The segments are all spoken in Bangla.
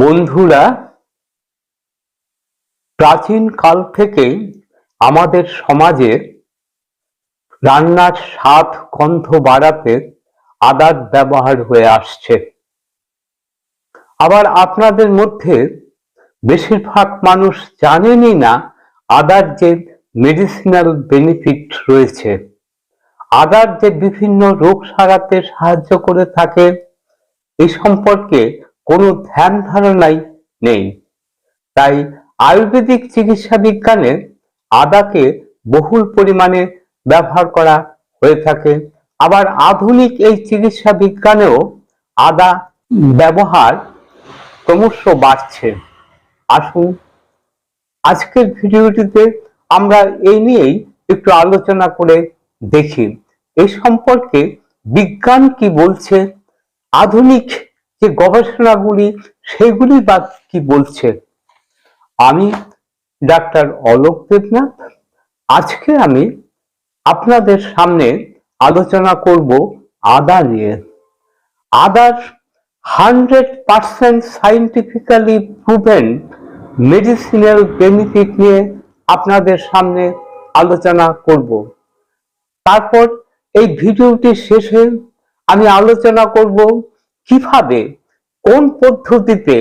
বন্ধুরা, প্রাচীন কাল থেকেই আমাদের সমাজে রান্নার স্বাদ, গন্ধ বাড়াতে আদার ব্যবহার হয়ে আসছে। আবার আপনাদের মধ্যে বেশিরভাগ মানুষ জানেনই না আদার যে মেডিসিনাল বেনিফিট রয়েছে। আদার যে বিভিন্ন রোগ সারাতে সাহায্য করে থাকে এই সম্পর্কে কোনো ধ্যান ধারণাই নেই। তাই আয়ুর্বেদিক চিকিৎসা বিজ্ঞানে আদাকে বহুল পরিমাণে ব্যবহার করা হয়ে থাকে। আবার আধুনিক এই চিকিৎসা বিজ্ঞানেও আদা ব্যবহার ক্রমশ বাড়ছে। আসুন আজকের ভিডিওটিতে আমরা এই নিয়েই একটু আলোচনা করে দেখি। এই সম্পর্কে বিজ্ঞান কি বলছে? আধুনিক যে গবেষণাগুলি, সেগুলি বা কি বলছে? আমি ডাক্তার অলোক দেবনাথ। আজকে আমি আপনাদের সামনে আলোচনা করব আদা নিয়ে। আদার hundred percent scientifically proven medicinal benefit নিয়ে আপনাদের সামনে আলোচনা করব। তারপর এই ভিডিওটি শেষে আমি আলোচনা করব কীভাবে, কোন পদ্ধতিতে,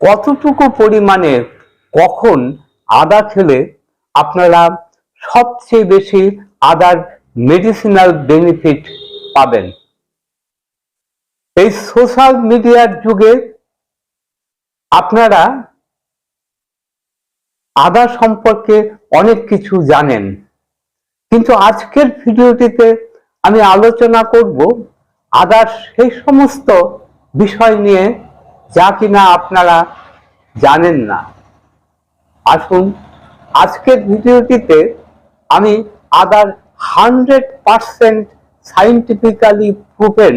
কতটুকু পরিমাণে, কখন আদা খেলে আপনারা সবচেয়ে বেশি আদার মেডিসিনাল বেনিফিট পাবেন? এই সোশ্যাল মিডিয়ার যুগে আপনারা আদা সম্পর্কে অনেক কিছু জানেন। কিন্তু আজকের ভিডিওটিতে আমি আলোচনা করব আদার সেই সমস্ত বিষয় নিয়ে যা কিনা আপনারা জানেন না। আসুন, আজকের ভিডিওটিতে আমি আদার hundred percent scientifically proven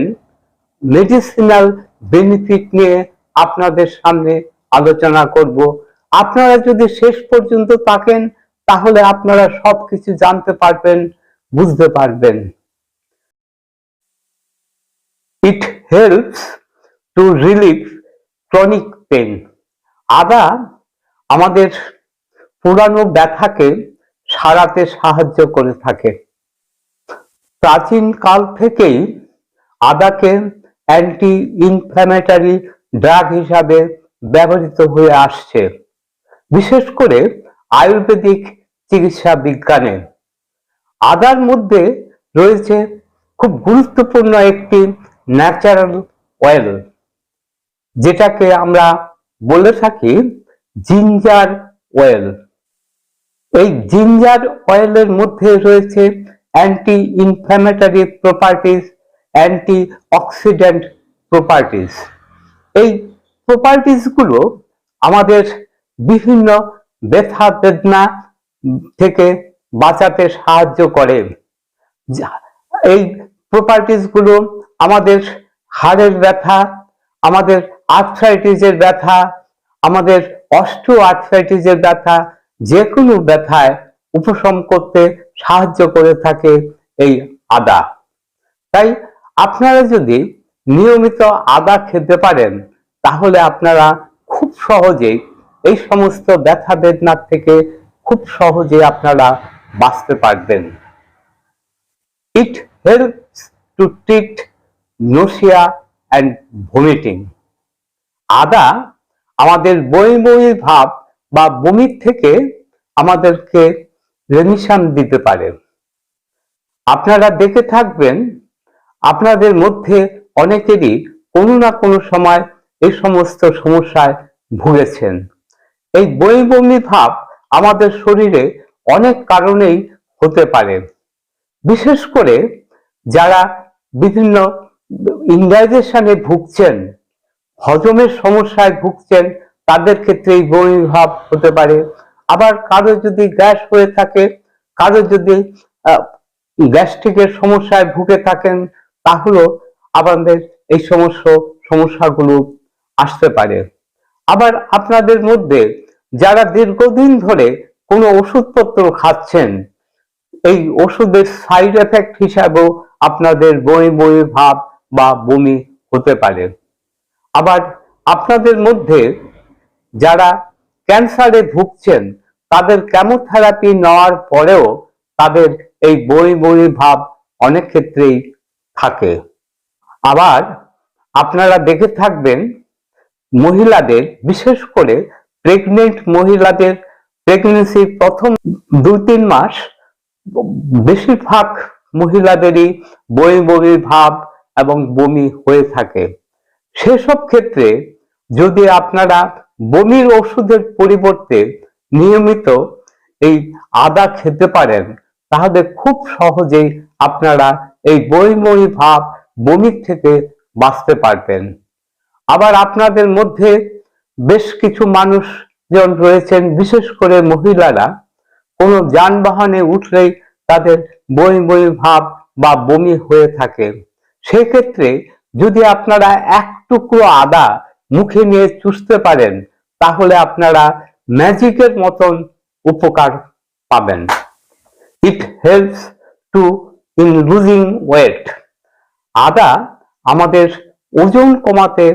medicinal benefit নিয়ে আপনাদের সামনে আলোচনা করব। আপনারা যদি শেষ পর্যন্ত থাকেন, তাহলে আপনারা সবকিছু জানতে পারবেন, বুঝতে পারবেন। It helps to relieve chronic pain আদা আমাদের পুরানো ব্যথাকে সারাতে সাহায্য করে থাকে। প্রাচীন কাল থেকেই আদাকে অ্যান্টি ইনফ্ল্যামেটারি ড্রাগ হিসাবে ব্যবহৃত হয়ে আসছে, বিশেষ করে আয়ুর্বেদিক চিকিৎসা বিজ্ঞানে। আদার মধ্যে রয়েছে খুব গুরুত্বপূর্ণ একটি ন্যাচারাল অয়েল যেটাকে আমরা বলে থাকি জিঞ্জার অয়েল। এই জিঞ্জার অয়েলের মধ্যে রয়েছে anti inflammatory properties anti oxidant properties এই প্রপার্টিসগুলো আমাদের বিভিন্ন ব্যথা, বেদনা থেকে বাঁচাতে সাহায্য করে। এই প্রপার্টিসগুলো আমাদের হাড়ের ব্যথা, আমাদের আর্থ্রাইটিসের ব্যথা, আমাদের অস্ট্রো আর্থ্রাইটিসের ব্যথা যে কোনো ব্যথায় উপশম করতে সাহায্য করে থাকে এই আদা। তাই আপনারা যদি নিয়মিত আদা খেতে পারেন, তাহলে আপনারা খুব সহজেই এই সমস্ত ব্যথা বেদনার থেকে খুব সহজে আপনারা বাঁচতে পারবেন। It helps to treat nausea and vomiting আদা আমাদের বই ভাব বা বমির থেকে আমাদেরকে রেমিশন দিতে পারে। আপনারা দেখে থাকবেন, আপনাদের মধ্যে অনেকেরই কোনো না কোনো সময় এই সমস্ত সমস্যায় ভুগেছেন। এই বই বমি ভাব আমাদের শরীরে অনেক কারণেই হতে পারে। বিশেষ করে যারা বিভিন্ন ইনডাইজেশনে ভুগছেন হজমের সমস্যায় ভুগছেন, তাদের ক্ষেত্রে এই বমি ভাব হতে পারে। আবার কারও যদি গ্যাস হয়ে থাকে, কারও যদি গ্যাস্ট্রিকের সমস্যায় ভুগে থাকেন তাহলেও আমাদের এই সমস্ত সমস্যাগুলো আসতে পারে। আবার আপনাদের মধ্যে যারা দীর্ঘদিন ধরে কোনো ওষুধপত্র খাচ্ছেন, এই ওষুধের সাইড এফেক্ট হিসাবেও আপনাদের বমি বমি ভাব বা বমি হতে পারে। আবার আপনাদের মধ্যে যারা ক্যান্সারে ভুগছেন, তাদের কেমোথেরাপি নেওয়ার পরেও তাদের এই বই বই ভাব অনেক ক্ষেত্রেই থাকে। আবার আপনারা দেখে থাকবেন, মহিলাদের, বিশেষ করে প্রেগনেন্ট মহিলাদের প্রেগনেন্সির প্রথম দুই তিন মাস, বেশিরভাগ মহিলাদেরই বই বমি ভাব এবং বমি হয়ে থাকে। সেসব ক্ষেত্রে যদি আপনারা বমির ওষুধের পরিবর্তে নিয়মিত এই আদা খেতে পারেন, তাহলে খুব সহজেই আপনারা এই বই বমি ভাব বমির থেকে বাঁচতে পারবেন। আবার আপনাদের মধ্যে বেশ কিছু মানুষ জন রয়েছেন, বিশেষ করে মহিলারা, কোনো যানবাহনে উঠলেই তাদের বই বই ভাব বা বমি হয়ে থাকে। সেক্ষেত্রে যদি আপনারা এক টুকরো আদা মুখে নিয়ে চুষতে পারেন, তাহলে আপনারা ম্যাজিকের মতন উপকার পাবেন। It helps to in losing weight আদা আমাদের ওজন কমাতে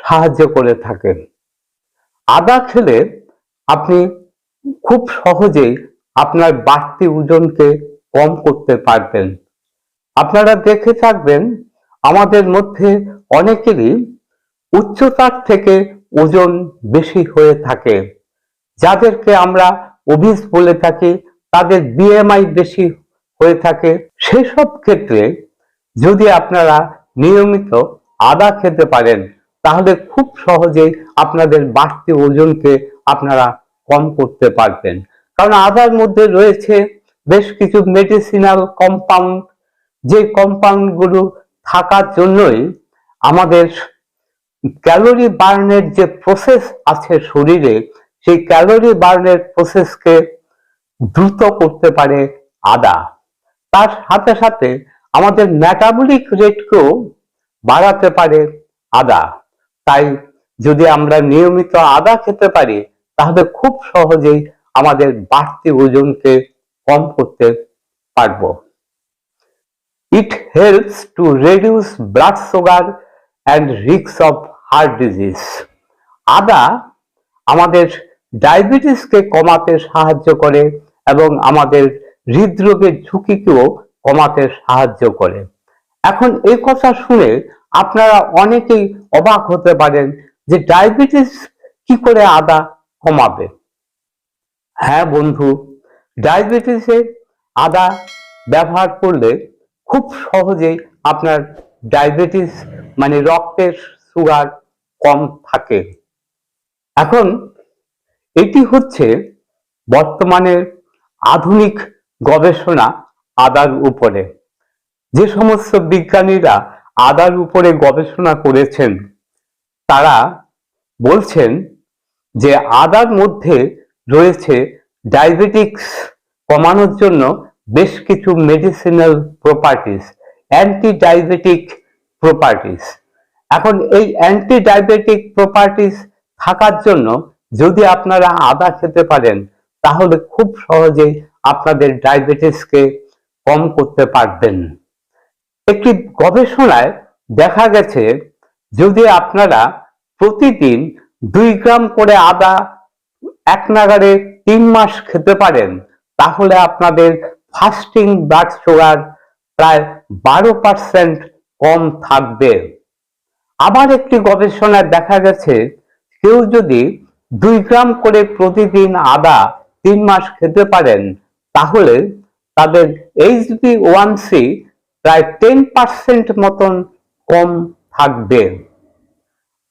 সাহায্য করে থাকে। আদা খেলে আপনি খুব সহজেই আপনার বাড়তি ওজনকে কম করতে পারবেন। আপনারা দেখে থাকবেন আমাদের মধ্যে অনেকেরই উচ্চতার থেকে ওজন বেশি হয়ে থাকে। যাদেরকে আমরা অভিস বলে থাকি, তাদের বিএমআই বেশি হয়ে থাকে। সেসব ক্ষেত্রে যদি আপনারা নিয়মিত আদা খেতে পারেন, তাহলে খুব সহজেই আপনাদের বাড়তি ওজনকে আপনারা কম করতে পারবেন। কারণ আদার মধ্যে রয়েছে বেশ কিছু মেডিসিনাল কম্পাউন্ড যে কম্পাউন্ডগুলো থাকার জন্যই আমাদের ক্যালোরি বার্নের যে প্রসেস আছে শরীরে, সেই ক্যালোরি বার্নের প্রসেসকে দ্রুত করতে পারে আদা। তার সাথে সাথে আমাদের ম্যাটাবলিক রেটকেও বাড়াতে পারে আদা। তাই যদি আমরা নিয়মিত আদা খেতে পারি, তাহলে খুব সহজেই আমাদের বাড়তি ওজনকে কম করতে পারব। It helps to reduce blood sugar and রিক্স অফ হার্ট ডিজিজ আদা আমাদের ডায়াবেটিসকে কমাতে সাহায্য করে এবং আমাদের হৃদরোগের ঝুঁকিকেও কমাতে সাহায্য করে। এখন এই কথা শুনে আপনারা অনেকেই অবাক হতে পারেন যে ডায়াবেটিস কি করে আদা কমাবে। হ্যাঁ বন্ধু ডায়াবেটিসে আদা ব্যবহার করলে খুব সহজেই আপনার ডায়াবেটিস মানে রক্তের সুগার কম থাকে। এখন এটি হচ্ছে বর্তমানে আধুনিক গবেষণা আদার উপরে। যে সমস্ত বিজ্ঞানীরা আদার উপরে গবেষণা করেছেন, তারা বলছেন যে আদার মধ্যে রয়েছে ডায়াবেটিক্স কমানোর জন্য বেশ কিছু medicinal properties anti diabetic properties এখন এই অ্যান্টি ডায়াবেটিক প্রপার্টিস থাকার জন্য যদি আপনারা আদা খেতে পারেন, তাহলে খুব সহজেই আপনাদের ডায়াবেটিসকে কম করতে পারবেন। একটি গবেষণায় দেখা গেছে, যদি আপনারা প্রতিদিন দুই গ্রাম করে আদা এক নাগারে তিন মাস খেতে পারেন, তাহলে আপনাদের ফাস্টিং ব্লাড সুগার প্রায় বারো পার্সেন্ট কম থাকবে। আবার একটি গবেষণায় দেখা গেছে, কেউ যদি দুই গ্রাম করে প্রতিদিন আদা তিন মাস খেতে পারেন, তাহলে তাদের এইচবি ওয়ান সি প্রায় টেন পার্সেন্ট মতন কম থাকবে।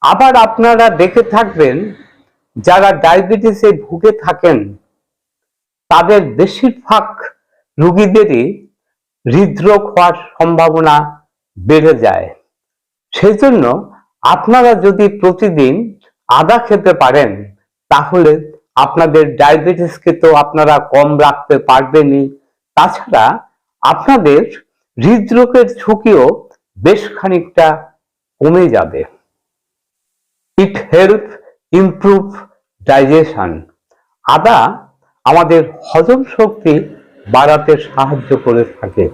আবার আপনারা দেখে থাকবেন, যারা ডায়াবেটিসে ভুগে থাকেন, তাদের বেশিরভাগ রুগীদেরই হৃদরোগ হওয়ার সম্ভাবনা বেড়ে যায়। সেজন্য আপনারা যদি প্রতিদিন আদা খেতে পারেন, তাহলে আপনাদের ডায়াবেটিসকে তো আপনারা কম রাখতে পারবেনই। তাছাড়া আপনাদের হৃদরোগের ঝুঁকিও বেশ খানিকটা কমে যাবে। ইট হেল্প ইমপ্রুভ ডাইজেশন আদা আমাদের হজম শক্তি বাড়াতে সাহায্য করে থাকে।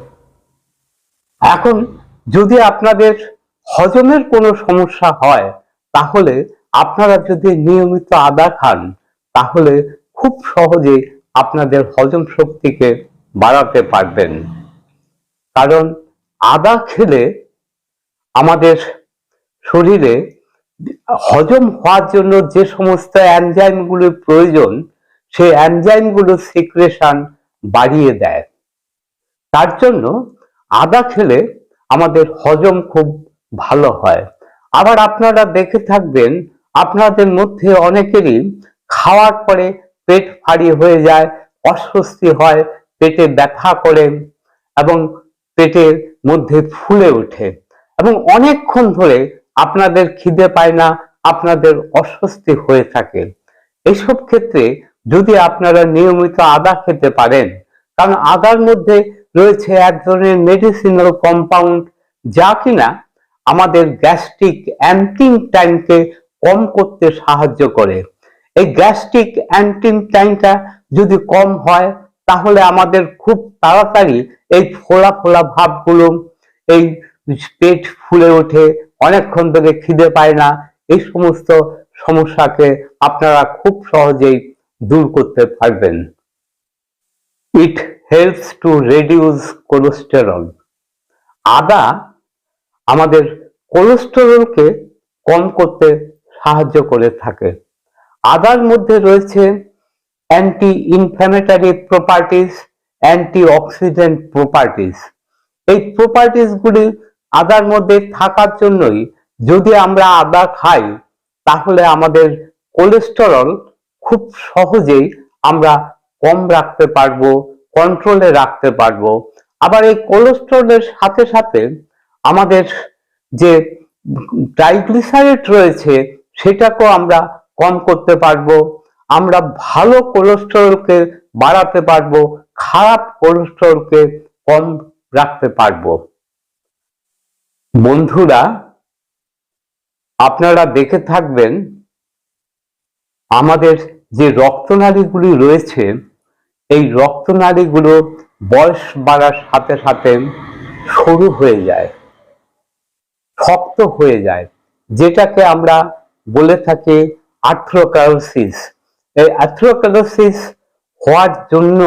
এখন যদি আপনাদের হজমের কোনো সমস্যা হয়, তাহলে আপনারা যদি নিয়মিত আদা খান, তাহলে খুব সহজে আপনাদের হজম শক্তিকে বাড়াতে পারবেন। কারণ আদা খেলে আমাদের শরীরে হজম হওয়ার জন্য যে সমস্ত অ্যানজাইমগুলোর প্রয়োজন, সেই অ্যানজাইমগুলোর সিক্রেশন বাড়িয়ে দেয়। তার জন্য আদা খেলে আমাদের হজম খুব ভালো হয়। আবার আপনারা দেখে থাকবেন, আপনাদের মধ্যে অনেকেরই খাওয়ার পরে পেট ভারী হয়ে যায়, অস্বস্তি হয়, পেটে ব্যথা করে এবং পেটের মধ্যে ফুলে ওঠে এবং অনেকক্ষণ ধরে আপনাদের খিদে পায় না, আপনাদের অস্বস্তি হয়ে থাকে। এইসব ক্ষেত্রে যদি আপনারা নিয়মিত আদা খেতে পারেন, কারণ আদার মধ্যে রয়েছে এক ধরনের মেডিসিনাল কম্পাউন্ড যা কিনা আমাদের গ্যাস্ট্রিক অ্যান্টিং টাইমকে কম করতে সাহায্য করে। এই গ্যাস্ট্রিক অ্যান্টিং টাইমটা যদি কম হয়, তাহলে আমাদের খুব তাড়াতাড়ি এই ফোলা ফোলা ভাবগুলো, এই পেট ফুলে ওঠে, অনেকক্ষণ ধরে খিদে পায় না, এই সমস্ত সমস্যাকে আপনারা খুব সহজেই দূর করতে পারবেন। It helps to reduce cholesterol আদা আমাদের কোলেস্টেরলকে কম করতে সাহায্য করে থাকে। আদার মধ্যে রয়েছে anti inflammatory properties anti oxidant properties এই প্রপার্টিস গুলি আদার মধ্যে থাকার জন্যই যদি আমরা আদা খাই, তাহলে আমাদের কোলেস্টেরল খুব সহজেই আমরা কম রাখতে পারব কন্ট্রোলে রাখতে পারব। আবার এই কোলেস্টেরলের সাথে সাথে আমাদের যে ট্রাইগ্লিসারাইড রয়েছে সেটাকেও আমরা কম করতে পারব, আমরা ভালো কোলেস্টেরলকে বাড়াতে পারব, খারাপ কোলেস্টেরলকে কম রাখতে পারব। বন্ধুরা, আপনারা দেখে থাকবেন আমাদের যে রক্তনালীগুলি রয়েছে, এই রক্তনালীগুলো বয়স বাড়ার সাথে সাথে সরু হয়ে যায়, শক্ত হয়ে যায়, যেটাকে আমরা বলে থাকি আর্থ্রোক্যালোসিস এই আর্থ্রোক্যালোসিস হওয়ার জন্য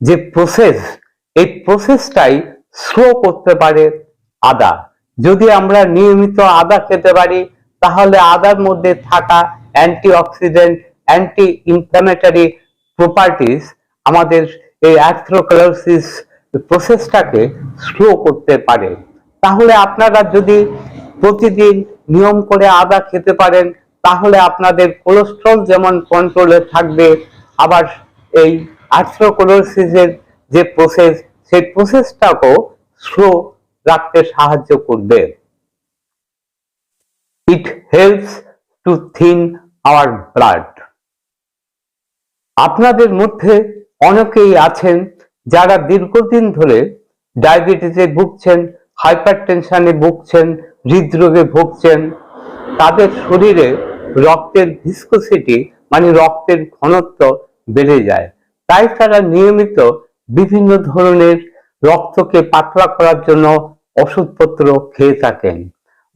যে প্রসেস এই প্রসেসটাই স্লো করতে পারে আদা। যদি আমরা নিয়মিত আদা খেতে পারি, তাহলে আদার মধ্যে থাকা অ্যান্টিঅক্সিডেন্ট অ্যান্টি ইনফ্ল্যামেটারি প্রপার্টিস আমাদের এই অ্যাথ্রোক্লোসিস প্রসেসটাকে স্লো করতে পারে। তাহলে আপনারা যদি প্রতিদিন নিয়ম করে আদা খেতে পারেন, তাহলে আপনাদের কোলেস্ট্রল যেমন কন্ট্রোলে থাকবে, আবার এই আর্থ্রোক্লোসিসের যে প্রসেস সেই প্রসেসটাকেও স্লো রাখতে সাহায্য করবে। It helps to thin our blood আপনাদের মধ্যে অনেকেই আছেন যারা দীর্ঘদিন ধরে ডায়াবেটিসে ভুগছেন হাইপার টেনশনে ভুগছেন, হৃদরোগে ভুগছেন। তাদের শরীরে রক্তের ভিসকোসিটি মানে রক্তের ঘনত্ব বেড়ে যায়। তাই তারা নিয়মিত বিভিন্ন ধরনের রক্তকে পাতলা করার জন্য ওষুধপত্র খেয়ে থাকেন।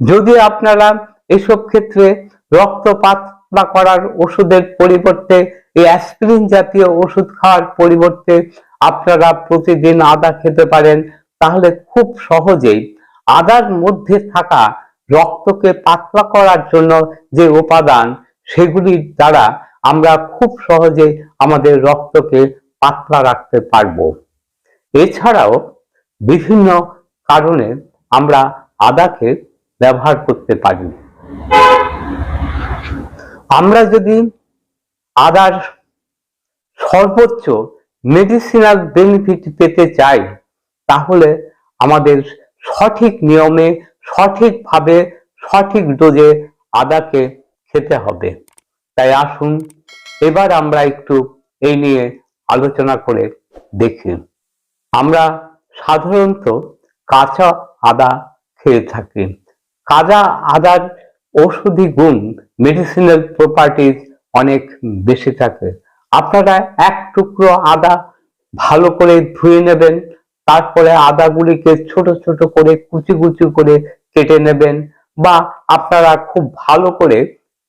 যদি আপনারা এসব ক্ষেত্রে রক্ত পাতলা করার ওষুধের পরিবর্তে এই অ্যাসপিরিন জাতীয় ওষুধ খাওয়ার পরিবর্তে আপনারা প্রতিদিন আদা খেতে পারেন, তাহলে খুব সহজেই আদার মধ্যে থাকা রক্তকে পাতলা করার জন্য যে উপাদান সেগুলির দ্বারা আমরা খুব সহজে আমাদের রক্তকে পাতলা রাখতে পারব। এছাড়াও বিভিন্ন কারণে আমরা আদাকে ব্যবহার করতে পারি। আমরা যদি আদার সর্বোচ্চ মেডিসিনাল বেনিফিট পেতে চাই, তাহলে আমাদের সঠিক নিয়মে, সঠিকভাবে, সঠিক ডোজে আদাকে খেতে হবে। তাই আসুন, এবার আমরা একটু এই নিয়ে আলোচনা করে দেখি। আমরা সাধারণত কাঁচা আদা খেয়ে থাকি। কাঁচা আদার ঔষধি গুণ মেডিসিনাল প্রপার্টিজ অনেক বেশি থাকে। আপনারা এক টুকরো আদা ভালো করে ধুয়ে নেবেন, তারপরে আদাগুলিকে ছোট ছোট করে কুচি কুচি করে কেটে নেবেন বা আপনারা খুব ভালো করে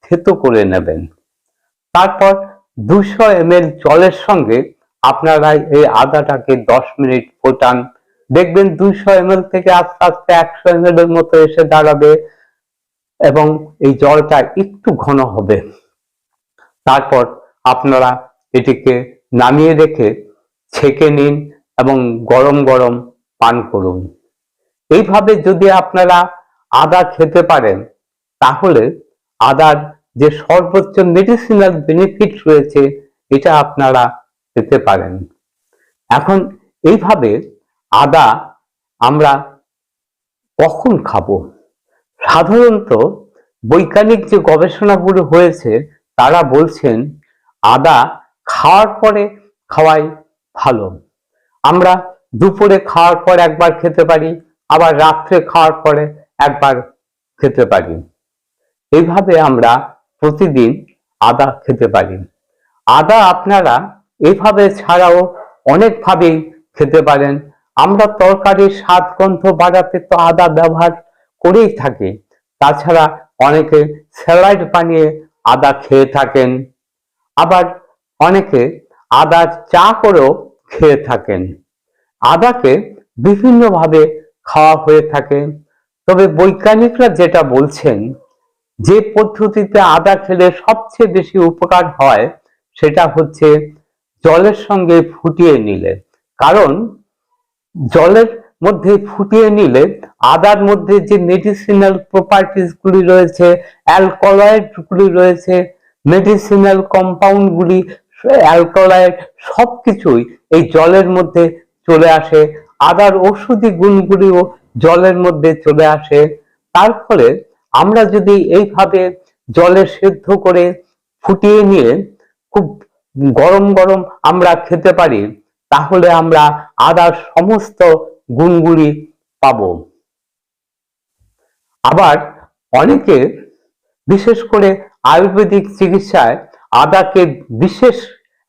থেতো করে নেবেন। তারপর দুশো এম জলের সঙ্গে আপনারা এই আদাটাকে দশ মিনিট ফোটান। দেখবেন দুশো এম থেকে আস্তে আস্তে একশো এম এর মতো এসে দাঁড়াবে এবং এই জলটা একটু ঘন হবে। তারপর আপনারা এটিকে নামিয়ে রেখে ছেঁকে নিন এবং গরম গরম পান করুন। এইভাবে যদি আপনারা আদা খেতে পারেন, তাহলে আদার যে সর্বোচ্চ মেডিসিনাল বেনিফিট রয়েছে, এটা আপনারা পেতে পারেন। এখন এইভাবে আদা আমরা কখন খাব? সাধারণত বৈজ্ঞানিক যে গবেষণাগুলো হয়েছে তারা বলছেন, আদা খাওয়ার পরে খাওয়াই ভালো। আমরা দুপুরে খাওয়ার পর একবার খেতে পারি, আবার রাত্রে খাওয়ার পরে একবার খেতে পারি। এইভাবে আমরা প্রতিদিন আদা খেতে পারি। আদা আপনারা এভাবে ছাড়াও অনেকভাবেই খেতে পারেন। আমরা তরকারির স্বাদ গন্ধ বাড়াতে তো আদা ব্যবহার করেই থাকি। তাছাড়া অনেকে স্যালাড বানিয়ে আদা খেয়ে থাকেন। আবার অনেকে আদার চা করেও খেয়ে থাকেন। আদাকে বিভিন্নভাবে খাওয়া হয়ে থাকে। তবে বৈজ্ঞানিকরা যেটা বলছেন, যে পদ্ধতিতে আদা খেলে সবচেয়ে বেশি উপকার হয়, সেটা হচ্ছে জলের সঙ্গে ফুটিয়ে নিলে। কারণ জলের মধ্যে ফুটিয়ে নিলে আদার মধ্যে যে মেডিসিনাল প্রপার্টিস গুলি রয়েছে অ্যালকোলয়েড গুলি রয়েছে মেডিসিনাল কম্পাউন্ড গুলি অ্যালকোলয়েড সবকিছুই এই জলের মধ্যে চলে আসে। আদার ওষুধি গুণগুলিও জলের মধ্যে চলে আসে। তার ফলে আমরা যদি এইভাবে জলে সেদ্ধ করে ফুটিয়ে নিয়ে খুব গরম গরম আমরা খেতে পারি, তাহলে আমরা আদার সমস্ত গুণগুলি পাব। আবার অনেকে বিশেষ করে আয়ুর্বেদিক চিকিৎসায় আদাকে বিশেষ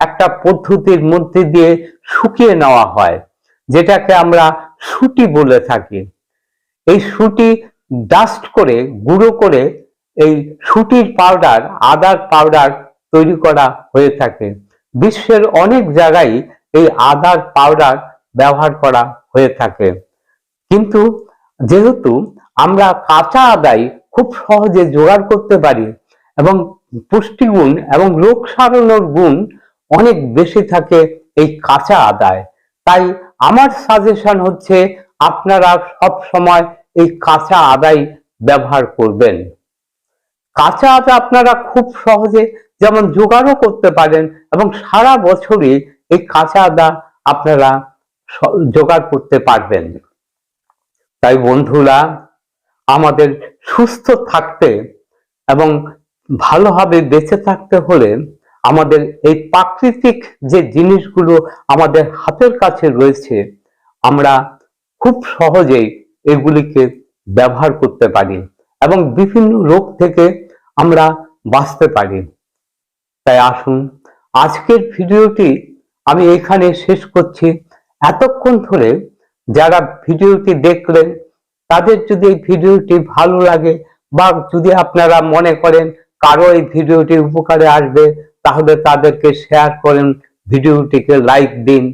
একটা পদ্ধতির মধ্যে দিয়ে শুকিয়ে নেওয়া হয়, যেটাকে আমরা সুটি বলে থাকি। এই সুটি ডাস্ট করে, গুঁড়ো করে এই সুটির পাউডার আদার পাউডার তৈরি করা হয়ে থাকে। বিশ্বের অনেক জায়গায় এই আদার পাউডার ব্যবহার করা হয়ে থাকে। কিন্তু যেহেতু আমরা কাঁচা আদাই খুব সহজে জোগাড় করতে পারি এবং পুষ্টিগুণ এবং রোগ সারানোর গুণ অনেক বেশি থাকে এই কাঁচা আদায়। তাই আমার সাজেশন হচ্ছে আপনারা সব সময় এই কাঁচা আদাই ব্যবহার করবেন। কাঁচা আদা আপনারা খুব সহজে যেমন জোগাড়ও করতে পারেন এবং সারা বছরই এই কাঁচা আদা আপনারা জোগাড় করতে পারবেন। তাই বন্ধুরা, আমাদের সুস্থ থাকতে এবং ভালোভাবে বেঁচে থাকতে হলে আমাদের এই প্রাকৃতিক যে জিনিসগুলো আমাদের হাতের কাছে রয়েছে, আমরা খুব সহজেই এগুলিকে ব্যবহার করতে পারি এবং বিভিন্ন রোগ থেকে আমরা বাঁচতে পারি। তাই আসুন, আজকের ভিডিওটি আমি এখানে শেষ করছি। এতক্ষণ ধরে যারা ভিডিওটি দেখলেন, তাদের যদি এই ভিডিওটি ভালো লাগে বা যদি আপনারা মনে করেন কারও এই ভিডিওটি উপকারে আসবে, তাহলে তাদেরকে শেয়ার করেন, ভিডিওটিকে লাইক দিন।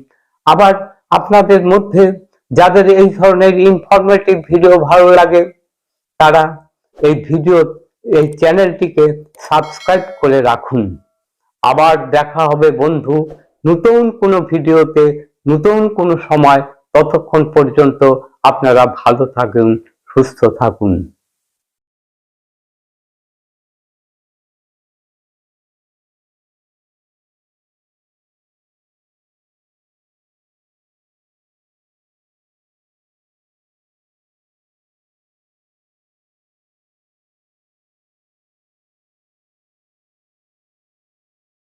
আবার আপনাদের মধ্যে যাদের এই ধরনের ইনফরমেটিভ ভিডিও ভালো লাগে, তারা এই ভিডিও এই চ্যানেলটিকে সাবস্ক্রাইব করে রাখুন। আবার দেখা হবে বন্ধু নতুন কোনো ভিডিওতে নতুন কোনো সময় ততক্ষণ পর্যন্ত আপনারা ভালো থাকুন সুস্থ থাকুন।